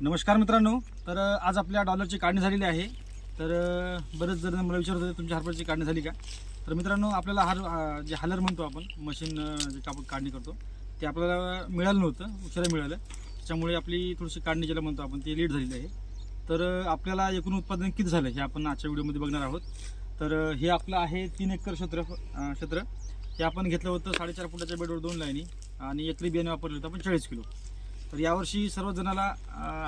नमस्कार मित्रांनो. तर आज आपल्या डॉलरची काढणी झालेली आहे. तर बरंच बरेच जण मला विचारत होते तुमच्या हरभऱ्याची काढणी झाली का? तर मित्रांनो आपल्याला हार जे हालर म्हणतो आपण मशीन जे आपण काढणी करतो ते आपल्याला मिळालं नव्हतं उशिरा मिळालं. त्याच्यामुळे आपली थोडीशी काढणी ज्याला म्हणतो आपण ती लेट झालेली आहे. तर आपल्याला एकूण उत्पादन किती झालं हे आपण आजच्या व्हिडिओमध्ये बघणार आहोत. तर हे आपलं आहे तीन एकर क्षेत्र क्षेत्र. हे आपण घेतलं होतं साडेचार फुटाच्या बेडवर दोन लाईनी आणि एकरी बियाणे वापरले होतं आपण चाळीस किलो. तर यावर्षी सर्व जणाला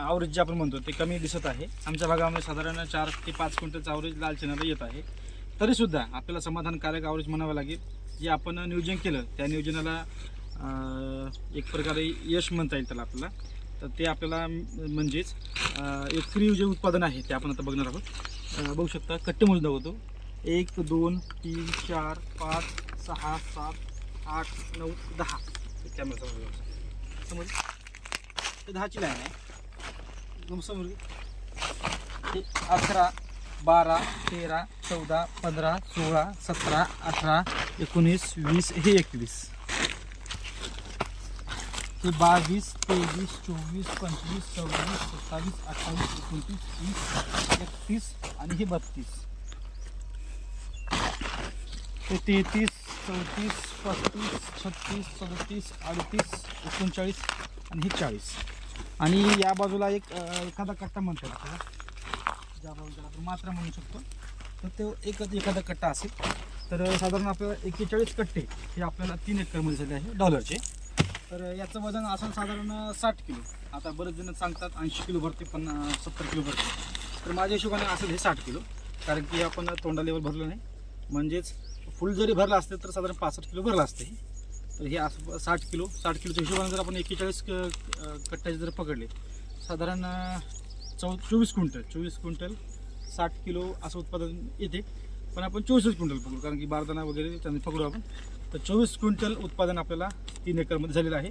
आवरेज जे आपण म्हणतो ते कमी दिसत आहे. आमच्या भागामध्ये साधारण चार ते पाच क्विंटलचं आवरेज लाल चण्याला येत आहे. तरीसुद्धा आपल्याला समाधानकारक आवरेज म्हणावं लागेल. जे आपण नियोजन केलं त्या नियोजनाला एक प्रकारे यश म्हणता येईल त्याला आपल्याला. तर ते आपल्याला म्हणजेच एकरी जे उत्पादन आहे ते आपण आता बघणार आहोत. बघू शकता कट्टे मोजून दाखवतो. एक दोन तीन चार पाच सहा सात आठ नऊ दहा. कॅमेरा समज दहाची लाईन आहे. एकदम समोर ते अकरा बारा तेरा चौदा पंधरा सोळा सतरा अठरा एकोणीस वीस हे एकवीस. हे बावीस तेवीस चोवीस पंचवीस सव्वीस सत्तावीस अठ्ठावीस एकोणतीस तीस एकतीस आणि हे बत्तीस. ते तेहतीस चौतीस पस्तीस छत्तीस सदतीस अडतीस एकोणचाळीस आणि हे चाळीस. आणि या बाजूला एक एखादा कट्टा म्हणतो आपल्याला ज्या बाजूला आपण मात्रा म्हणू शकतो. तर तो एकच एखादा कट्टा असेल. तर साधारण आपल्याला एक्केचाळीस कट्टे हे आपल्याला तीन एकरमध्ये झाले आहे डॉलरचे. तर याचं वजन असं साधारण साठ किलो. आता बरेच जण सांगतात ऐंशी किलो भरते पन्ना सत्तर किलो भरते. तर माझ्या हिशोबाने असेल हे साठ किलो. कारण की आपण तोंडा लेवल भरलं नाही. म्हणजेच फुल जरी भरलं असते तर साधारण पासष्ट किलो भरलं असते. तर हे असं साठ किलो साठ किलोच्या हिशोबाने जर आपण एक्केचाळीस क- कट्ट्याचे जर पकडले साधारण चौ चोवीस क्विंटल चोवीस क्विंटल साठ किलो असं उत्पादन येते. पण आपण चोवीसच क्विंटल पकडू कारण की बारदाना वगैरे त्यांनी पकडू आपण. तर चोवीस क्विंटल उत्पादन आपल्याला तीन एकरमध्ये झालेलं आहे.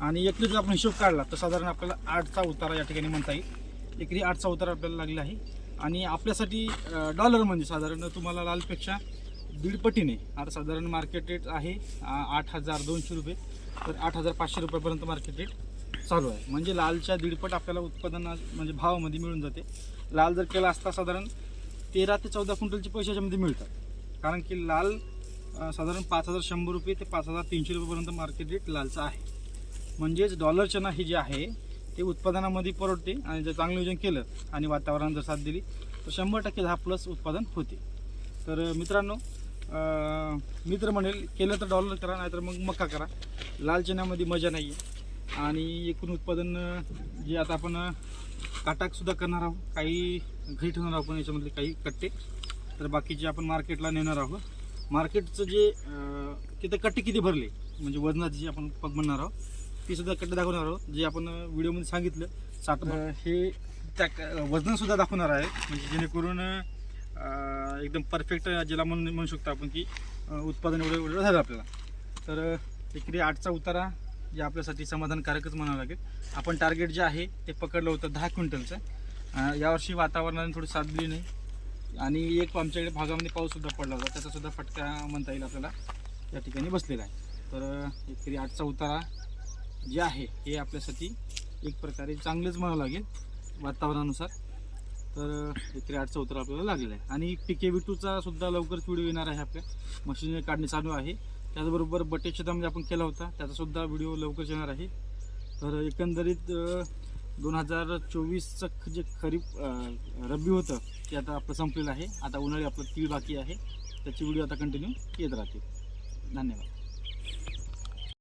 आणि एकरी जर आपण हिशोब काढला तर साधारण आपल्याला आठचा उतारा या ठिकाणी म्हणता येईल. एकरी आठचा उतारा आपल्याला लागलेला आहे. आणि आपल्यासाठी डॉलर म्हणजे साधारण तुम्हाला लालपेक्षा दीडपटीने. आता साधारण मार्केट रेट आहे आठ हजार दोनशे रुपये. तर आठ हजार पाचशे रुपयापर्यंत मार्केट रेट चालू आहे. म्हणजे लालच्या दीडपट आपल्याला उत्पादन म्हणजे भावामध्ये मिळून जाते. लाल जर केला असता साधारण तेरा ते चौदा क्विंटलचे पैसे याच्यामध्ये मिळतात. कारण की लाल साधारण पाच हजार शंभर रुपये ते पाच हजार तीनशे रुपयेपर्यंत मार्केट रेट लालचा आहे. म्हणजेच डॉलर चना हे जे आहे ते उत्पादनामध्ये परवडते आणि जर चांगलं नियोजन केलं आणि वातावरण जर साथ दिली तर शंभर टक्के दहा प्लस उत्पादन होते. तर मित्रांनो मी तर म्हणेल केलं तर डॉलर करा नाहीतर मग मका करा. लाल चण्यामध्ये मजा नाही आहे आणि एकूण उत्पादन जे आता आपण काटाकसुद्धा करणार आहोत काही घरी ठेवणार आहोत आपण याच्यामधले काही कट्टे. तर बाकीचे आपण मार्केटला नेणार आहोत मार्केटचं जे तिथे तिथं कट्टे किती भरले म्हणजे वजनाचे जे आपण पग म्हणणार आहोत ती सुद्धा कट्टे दाखवणार आहोत. जे आपण व्हिडिओमध्ये सांगितलं सात हे त्या क- वजनसुद्धा दाखवणार आहे. म्हणजे जेणेकरून एकदम परफेक्ट जिला म्हणून म्हणू शकतो आपण की उत्पादन एवढं एवढं झालं आपल्याला. तर एकरी आठचा उतारा जे आपल्यासाठी समाधानकारकच म्हणावं लागेल. आपण टार्गेट जे आहे ते पकडलं होतं दहा क्विंटलचं. यावर्षी वातावरणाने थोडी साथ दिली नाही. आणि एक आमच्याकडे भागामध्ये पाऊससुद्धा पडला होता. त्याचासुद्धा फटका म्हणता येईल आपल्याला. या ठिकाणी बसलेला आहे. तर एकरी आठचा उतारा जे आहे हे आपल्यासाठी एक प्रकारे चांगलंच म्हणावं लागेल वातावरणानुसार. तर एकरी आठचं उत्तर आपल्याला लागलेलं आहे. आणि पिके विटूचा सुद्धा लवकरच व्हिडिओ येणार आहे आपल्या. मशीन काढणे चालू आहे. त्याचबरोबर बटे शेतामध्ये म्हणजे आपण केला होता. त्याचासुद्धा व्हिडिओ लवकरच येणार आहे. तर एकंदरीत दोन हजार चोवीसचं जे खरीप रब्बी होतं ते आता आपलं संपलेलं आहे. आता उन्हाळी आपलं तीळ बाकी आहे. त्याची व्हिडिओ आता कंटिन्यू येत राहतील. धन्यवाद.